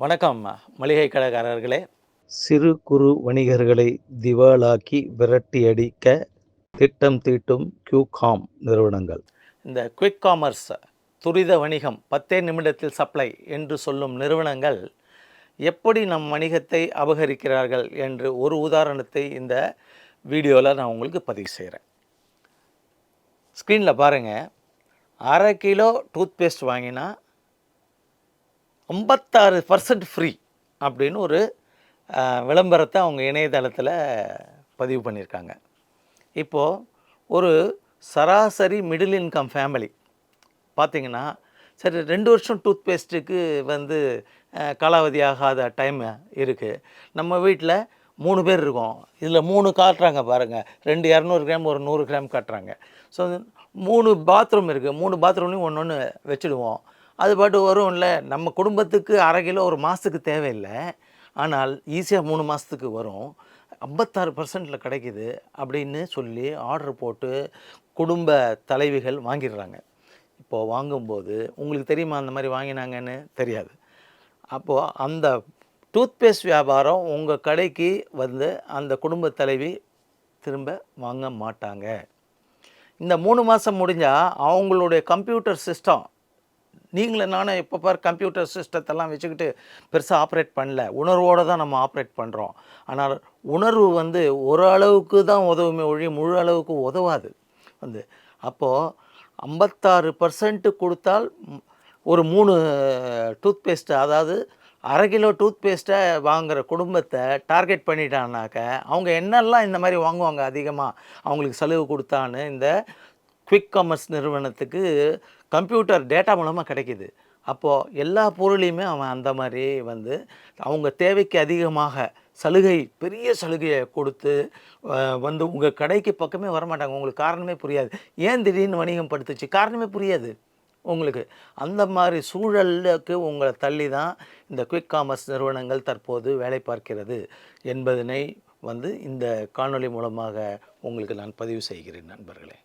வணக்கம் மளிகை கடைக்காரர்களே. சிறு குறு வணிகர்களை திவாலாக்கி விரட்டியடிக்க திட்டம் தீட்டும் கியூகாம் நிறுவனங்கள். இந்த குவிக் காமர்ஸ் துரித வணிகம் பத்தே நிமிடத்தில் சப்ளை என்று சொல்லும் நிறுவனங்கள் எப்படி நம் வணிகத்தை அபகரிக்கிறார்கள் என்று ஒரு உதாரணத்தை இந்த வீடியோவில் நான் உங்களுக்கு பதிவு செய்கிறேன் ஸ்க்ரீனில் பாருங்கள் அரை கிலோ டூத்பேஸ்ட் வாங்கினா ஐம்பத்தாறு பர்சன்ட் ஃப்ரீ அப்படின்னு ஒரு விளம்பரத்தை அவங்க இணையதளத்தில் பதிவு பண்ணியிருக்காங்க. இப்போது ஒரு சராசரி மிடில் இன்கம் ஃபேமிலி பார்த்திங்கன்னா சரி ரெண்டு வருஷம் டூத் பேஸ்ட்டுக்கு வந்து காலாவதி ஆகாத டைம் இருக்குது நம்ம வீட்டில் மூணு பேர் இருக்கோம். இதில் மூணு காட்டுறாங்க பாருங்கள் ரெண்டு இரநூறு கிராம் ஒரு நூறு கிராம் காட்டுறாங்க. ஸோ மூணு பாத்ரூம் இருக்குது மூணு பாத்ரூம்லேயும் ஒன்று ஒன்று வச்சுடுவோம். அது பாட்டு வரும் இல்லை நம்ம குடும்பத்துக்கு அரை கிலோ ஒரு மாதத்துக்கு தேவையில்லை. ஆனால் ஈஸியாக மூணு மாதத்துக்கு வரும். ஐம்பத்தாறு பர்சன்டில் கிடைக்கிது அப்படின்னு சொல்லி ஆர்டர் போட்டு குடும்ப தலைவிகள் வாங்கிடுறாங்க. இப்போது வாங்கும்போது உங்களுக்கு தெரியுமா அந்த மாதிரி வாங்கினாங்கன்னு? தெரியாது. அப்போது அந்த டூத்பேஸ்ட் வியாபாரம் உங்கள் கடைக்கு வந்து அந்த குடும்ப தலைவி திரும்ப வாங்க மாட்டாங்க. இந்த மூணு மாதம் முடிஞ்சால் அவங்களுடைய கம்ப்யூட்டர் சிஸ்டம் நீங்களும் நானும் எப்போ பார் கம்ப்யூட்டர் சிஸ்டத்தெல்லாம் வச்சுக்கிட்டு பெருசாக ஆப்ரேட் பண்ணல. உணர்வோடு தான் நம்ம ஆப்ரேட் பண்ணுறோம் ஆனால் உணர்வு வந்து ஒரு அளவுக்கு தான் உதவுமே ஒழிய முழு அளவுக்கு உதவாது. வந்து அப்போது ஐம்பத்தாறு பர்சன்ட்டு கொடுத்தால் ஒரு மூணு டூத்பேஸ்ட்டு அதாவது அரை கிலோ டூத்பேஸ்ட்டை வாங்குகிற குடும்பத்தை டார்கெட் பண்ணிட்டான்னாக்க அவங்க என்னெல்லாம் இந்த மாதிரி வாங்குவாங்க அதிகமாக அவங்களுக்கு செலவு கொடுத்தான்னு இந்த குவிக் காமர்ஸ் நிறுவனத்துக்கு கம்ப்யூட்டர் டேட்டா மூலமாக கிடைக்கிது. அப்போது எல்லா பொருளையுமே அவன் அந்த மாதிரி வந்து அவங்க தேவைக்கு அதிகமாக சலுகை பெரிய சலுகையை கொடுத்து வந்து உங்கள் கடைக்கு பக்கமே வரமாட்டாங்க. உங்களுக்கு காரணமே புரியாது. ஏன் திடீர்னு வணிகம் படுத்துச்சு? காரணமே புரியாது உங்களுக்கு. அந்த மாதிரி சூழலுக்கு உங்களை தள்ளி தான் இந்த குவிக் காமர்ஸ் நிறுவனங்கள் தற்போது வேலை பார்க்கிறது என்பதனை வந்து இந்த காணொளி மூலமாக உங்களுக்கு நான் பதிவு செய்கிறேன் நண்பர்களே.